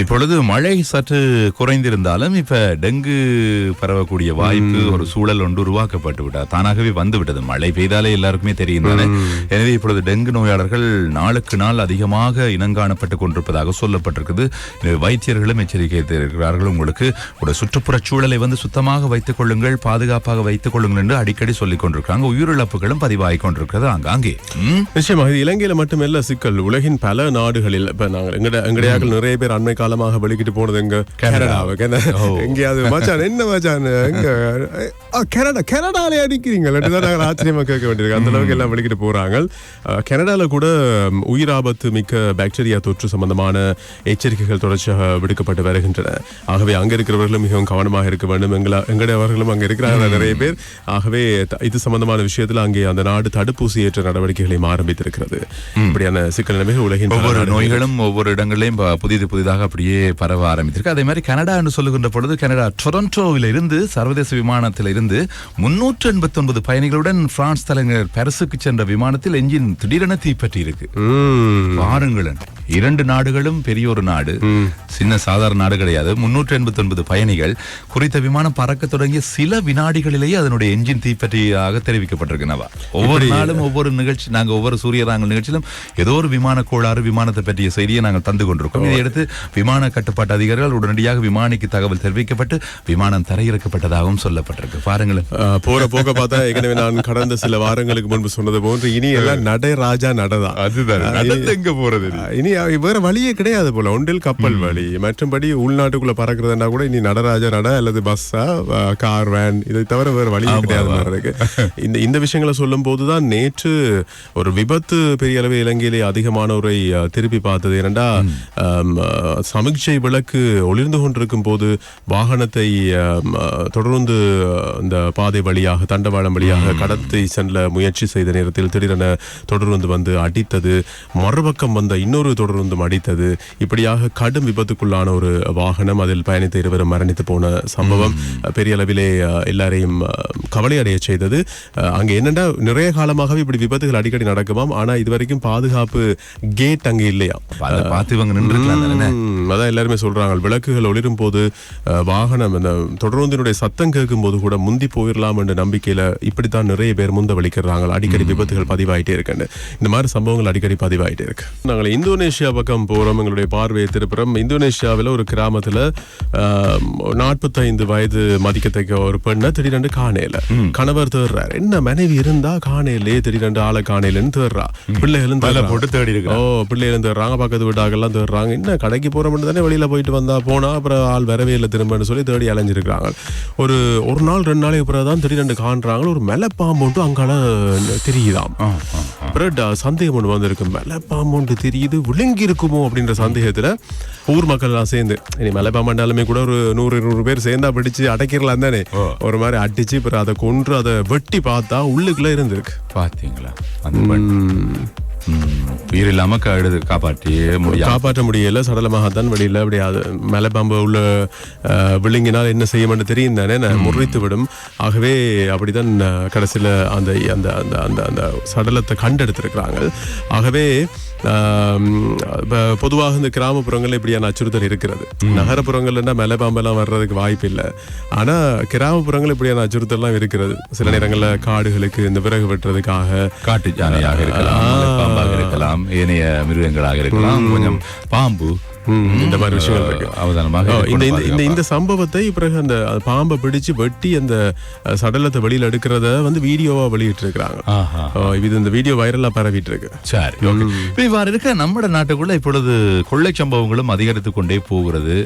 இப்பொழுது மழை சற்று குறைந்திருந்தாலும் இப்ப டெங்கு பரவக்கூடிய வாய்ப்பு ஒரு சூழல் ஒன்று உருவாக்கப்பட்டு விட்டார் தானாகவே வந்து விட்டது. மழை பெய்தாலே எல்லாருக்குமே தெரியும் தானே எனவே இப்பொழுது டெங்கு நோயாளர்கள் நாளுக்கு நாள் அதிகமாக இனங்காணப்பட்டு கொண்டிருப்பதாக சொல்லப்பட்டிருக்குது. வைத்தியர்களும் எச்சரிக்கை இருக்கிறார்கள் உங்களுக்கு ஒரு சுற்றுப்புற சூழலை வந்து சுத்தமாக வைத்துக் கொள்ளுங்கள் பாதுகாப்பாக வைத்துக் கொள்ளுங்கள் என்று அடிக்கடி சொல்லிக் கொண்டிருக்காங்க உயிரிழப்புகளும் பதிவாகி கொண்டிருக்கிறது. ஆங்காங்கே? நிச்சயமாக இது இலங்கையில மட்டுமல்ல சிக்கல். உலகின் பல நாடுகளில் இப்ப நாங்க எங்கட எங்கடையாக்கள் நிறைய பேர் அண்மை காலமாக வெளிக்கிட்டு போனது எங்க கனடாவுக்கு என்ன எங்கேயாவது மச்சான் என்ன மச்சான் எங்க கனடா கனடாலே அடிக்கிறீங்க தான் நாங்கள் ஆச்சரியமா கேட்க வேண்டியிருக்கு. அந்த அளவுக்கு எல்லாம் வெளிக்கிட்டு போறாங்க அஹ், கனடால கூட உயிராபத்து மிக்க பாக்டீரியா தொற்று சம்பந்தமான எச்சரிக்கைகள் தொடர்ச்சியாக விடுக்கப்பட்டு வருகின்றன. ஆகவே அங்க இருக்கிறவர்களும் மிகவும் கவனமாக இருக்க வேண்டும். எங்கள எங்கடையவர்களும் அங்க இருக்கிறாங்க நிறைய பேர். ஆகவே இது சம்பந்தமான விஷயத்துல அங்கே அந்த நாடு தடுப்பூசி ஏற்ற நடவடிக்கைகளையும் ஆரம்பித்திருக்கிறது. இப்படியான சிக்கல் நிலைமைகள் உலகின் ஒவ்வொரு நோய்களும் ஒவ்வொரு இடங்களிலும் புதிது புதிதாக அப்படியே பரவ ஆரம்பித்திருக்கு. அதே மாதிரி கனடா என்று சொல்லுகின்ற பொழுது கனடா டொரண்டோவில் இருந்து சர்வதேச விமானத்தில் இருந்து முன்னூற்று எண்பத்தி ஒன்பது பயணிகளுடன் பிரான்ஸ் தலைநகர் பாரிஸுக்கு சென்ற விமானத்தில் என்ஜின் திடீரென தீப்பற்றி இருக்கு. பாருங்களேன். இரண்டு நாடுகளும் பெரிய ஒரு நாடு. சின்ன சாதாரண நாடு கிடையாது. முன்னூற்று எண்பத்தி ஒன்பது பயணிகள். குறித்த விமானம் பறக்க தொடங்கிய சில வினாடிகளிலேயே அதனுடைய என்ஜின் தீப்பற்றியாக தெரிவிக்கப்பட்டிருக்கிறனவா ஒவ்வொரு நாளும் ஒவ்வொரு நிகழ்ச்சி நாங்க ஒவ்வொரு சூரிய நாங்கள் நிகழ்ச்சியிலும் ஏதோ ஒரு விமான கோளாறு விமானத்தை பற்றிய செய்தியை நாங்கள் தந்து கொண்டிருக்கோம். இதையடுத்து விமான கட்டுப்பாட்டு அதிகாரிகள் உடனடியாக விமானிக்கு தகவல் தெரிவிக்கப்பட்டு விமானம் தரையிறக்கப்பட்டதாகவும் சொல்லப்பட்டிருக்கு. பாருங்களேன். போற போக்க பார்த்தா ஏற்கனவே நான் கடந்த சில வாரங்களுக்கு முன்பு சொன்னது போன்று இனி எல்லாம் நடை ராஜா நடதான். அதுதான். எங்க போறது? இனி வேற வழியே கிடையாது போல. ஒன்றில் கப்பல் வழி மற்றும்படி உள்நாட்டுக்குள்ள பறக்கிறதுனா கூட இனி நடராஜா நட அல்லது பஸ்ஸா கார் வேன் இதை தவிர வேற வழியே கிடையாது இருக்கு இந்த இந்த விஷயங்களை சொல்லும் போதுதான் நேற்று ஒரு விபத்து பெரிய அளவு இலங்கையிலே அதிகமானோரை திருப்பி பார்த்தது. அஹ், சமிக்ஞை விளக்கு ஒளிர்ந்து கொண்டிருக்கும் போது வாகனத்தை தொடர்ந்து இந்த பாதை வழியாக தண்டவாளம் வழியாக கடத்தி செல்ல முயற்சி செய்த நேரத்தில் திடீரென தொடர்ந்து வந்து அடித்தது. மறுபக்கம் வந்த இன்னொரு தொடர்ந்தும் அடித்தது இப்படியாக கடும் விபத்துக்குள்ளான ஒரு வாகனம் அதில் பயணித்த இருவரும் மரணித்து போன சம்பவம் பெரிய அளவிலே எல்லாரையும் கவலை அடைய செய்தது. அங்க என்னன்னா நிறைய காலமாகவே இப்படி விபத்துகள் அடிக்கடி நடக்குமாம். ஆனா இதுவரைக்கும் பாதுகாப்பு கேட் அங்க இல்லையா? பார்த்து இவங்க அதான் எல்லாருமே சொல்றாங்க. விளக்குகள் ஒளிரும் போது வாகனம் இந்த தொடர்ந்தினுடைய சத்தம் கேட்கும் போது கூட முந்தி போயிடலாம் என்ற நம்பிக்கையில இப்படித்தான் நிறைய பேர் முந்த வலிக்கிறாங்க அடிக்கடி விபத்துகள் பதிவாயிட்டே இருக்குன்னு இந்த மாதிரி சம்பவங்கள் அடிக்கடி பதிவாயிட்டே இருக்கு. நாங்கள் இந்தோனேஷியா பக்கம் போறோம் எங்களுடைய பார்வையை திருப்புறோம். இந்தோனேஷியாவில் ஒரு கிராமத்துல நாற்பத்தைந்து வயது மதிக்கத்தக்க ஒரு பெண்ணை திடீரென்று காணேல. கணவர் தேடுறாரு என்ன மனைவி இருந்தா காணேலே திடீரென்று ஆளை காணேலன்னு தேடுறா பிள்ளைகளும் தேடுறாங்க. போட்டு தேடி ஓ பிள்ளைகள் தேடுறாங்க பக்கத்து வீட்டாக்கெல்லாம் தேடுறாங்க என்ன கடைக்கு போறோம்னு தானே வெளியில போயிட்டு வந்தா? போனா அப்புறம் ஆள் வரவே இல்லை திரும்பன்னு சொல்லி தேடி அலைஞ்சிருக்காங்க ஒரு ஒரு நாள் ரெண்டு நாளைக்கு பிறகு தான் திடீரெண்டு காண்றாங்க. ஒரு மெலப்பாம்பு ஒன்று அங்கால தெரியுதாம். அப்புறம் ட- சந்தேகம் ஒன்று வந்திருக்கு மெலப்பாம்பு ஒன்று தெரியுது விழுங்கி இருக்குமோ அப்படின்ற சந்தேகத்துல ஊர் மக்கள் எல்லாம் சேர்ந்து இனி மலைப்பாம்பாண்டாலுமே கூட ஒரு நூறு நூறு பேர் சேர்ந்தா பிடிச்சு அடைக்கிறலாம் தானே? ஒரு மாதிரி அடிச்சு அப்புறம் அதை கொன்று அதை வெட்டி பார்த்தா உள்ளுக்குள்ள இருந்திருக்கு. ம், உயிர் இல்லாம கழுது காப்பாற்றியே முடியாது. காப்பாற்ற முடியல சடலமாகத்தான் வெளியில அப்படி அது மலைப்பாம்பு உள்ள அஹ், விழுங்கினால் என்ன செய்யும் தெரியும் தானே நான் முறித்து விடும் ஆகவே அப்படிதான் கடைசியில அந்த அந்த அந்த அந்த அந்த சடலத்தை கண்டெடுத்திருக்கிறாங்க. ஆகவே பொதுவாக இந்த கிராமப்புறங்கள்ல இப்படியான அச்சுறுத்தல் இருக்கிறது. நகரப்புறங்கள்னா மலைப்பாம்பெல்லாம் வர்றதுக்கு வாய்ப்பு இல்லை. ஆனா கிராமப்புறங்கள் இப்படியான அச்சுறுத்தல்லாம் இருக்கிறது. சில நேரங்கள்ல காடுகளுக்கு இந்த விறகு வெட்டுறதுக்காக காட்டு யானையாக இருக்கலாம் மலைப்பாம்பாக இருக்கலாம் ஏனைய மிருகங்களாக இருக்கலாம் கொஞ்சம் பாம்பு இந்த மாதிரி விஷயங்கள் இருக்கு. அவதானமாக இந்த இந்த இந்த சம்பவத்தை பிறகு அந்த பாம்பை பிடிச்சு வெட்டி அந்த சடலத்தை வெளியில எடுக்கிறத வந்து வீடியோவா வெளியிட்டு இருக்கிறாங்க. இது இந்த வீடியோ வைரலா பரவிட்டு இருக்கு சரி ஓகே. இப்ப இவ்வாறு இருக்க நம்ம நாட்டுக்குள்ள இப்பொழுது கொள்ளை சம்பவங்களும் அதிகரித்து கொண்டே போகிறது.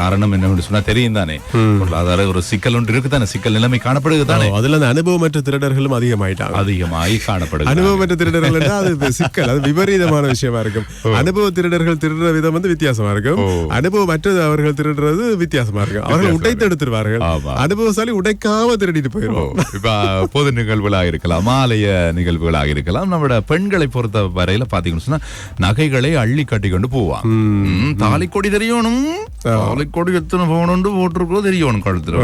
காரணம் என்னன்னு சொன்னா தெரியும் தானே. பொருளாதார ஒரு சிக்கல் ஒன்று இருக்குதானே சிக்கல் நிலைமை காணப்படுது தானே. அதுல அந்த அனுபவமற்ற திருடர்களும் அதிகமாயிட்டாங்க. அதிகமாகி காணப்படுது அனுபவமற்ற திருடர்கள் அது சிக்கல் அது விபரீதமான விஷயமா இருக்கும். அனுபவ திருடர்கள் திருடுற விதம் வந்து வித்தியாசமா இருக்கும். ஓ. அனுபவமற்றது அவர்கள் திருடுறது வித்தியாசமா இருக்கும். அவர்கள் உடைத்து எடுத்துருவார்கள். அனுபவசாலி உடைக்காம திருடிட்டு ஓ, போயிடுவோம் இப்ப பொது நிகழ்வுகளாக இருக்கலாம் ஆலய நிகழ்வுகளாக இருக்கலாம். நம்மளோட பெண்களை பொறுத்த வரையில பாத்தீங்கன்னு சொன்னா நகைகளை அள்ளி கட்டி கொண்டு ம், தாலிக்கொடி தெரியணும். தாலிக்கொடி எத்தனை போகணும்னு போட்டிருக்கோ தெரியணும் கழுத்துல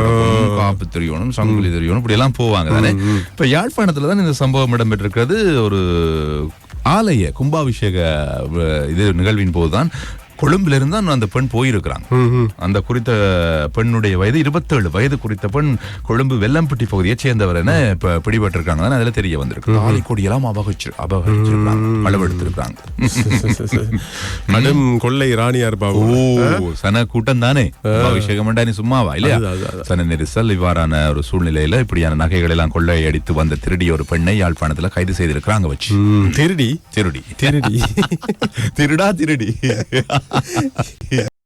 காப்பு தெரியணும் சங்குலி தெரியணும் இப்படி எல்லாம் போவாங்க தானே. இப்ப யாழ்ப்பாணத்துல தான் இந்த சம்பவம் இடம்பெற்றிருக்கிறது. ஒரு ஆலய கும்பாபிஷேக இது நிகழ்வின் போதுதான் கொழும்புல இருந்து தான் அந்த பெண் போயிருக்கிறாங்க. அந்த குறித்த பெண்ணுடைய வயது இருபத்தேழு வயது குறித்த பெண் கொழும்பு வெள்ளம்பட்டி பகுதியை சேர்ந்தவர் என பிடிபட்டிருக்காங்க. அதுல தெரிய வந்திருக்கு. தாலி கொடியெல்லாம் அபகரிச்சு அபகரிச்சிருக்காங்க அளவெடுத்திருக்காங்க கடும் கொள்ளை ராணியார் பாபு. ஓ சன கூட்டம் தானே அபிஷேகம் நீ சும்மாவா இல்லையா? சன நெரிசல் இவ்வாறான ஒரு சூழ்நிலையில இப்படியான நகைகள் எல்லாம் கொள்ளையடித்து வந்த திருடி ஒரு பெண்ணை யாழ்ப்பாணத்துல கைது செய்திருக்கிறாங்க வச்சு. ம், திருடி. திருடி. திருடி திருடா. திருடி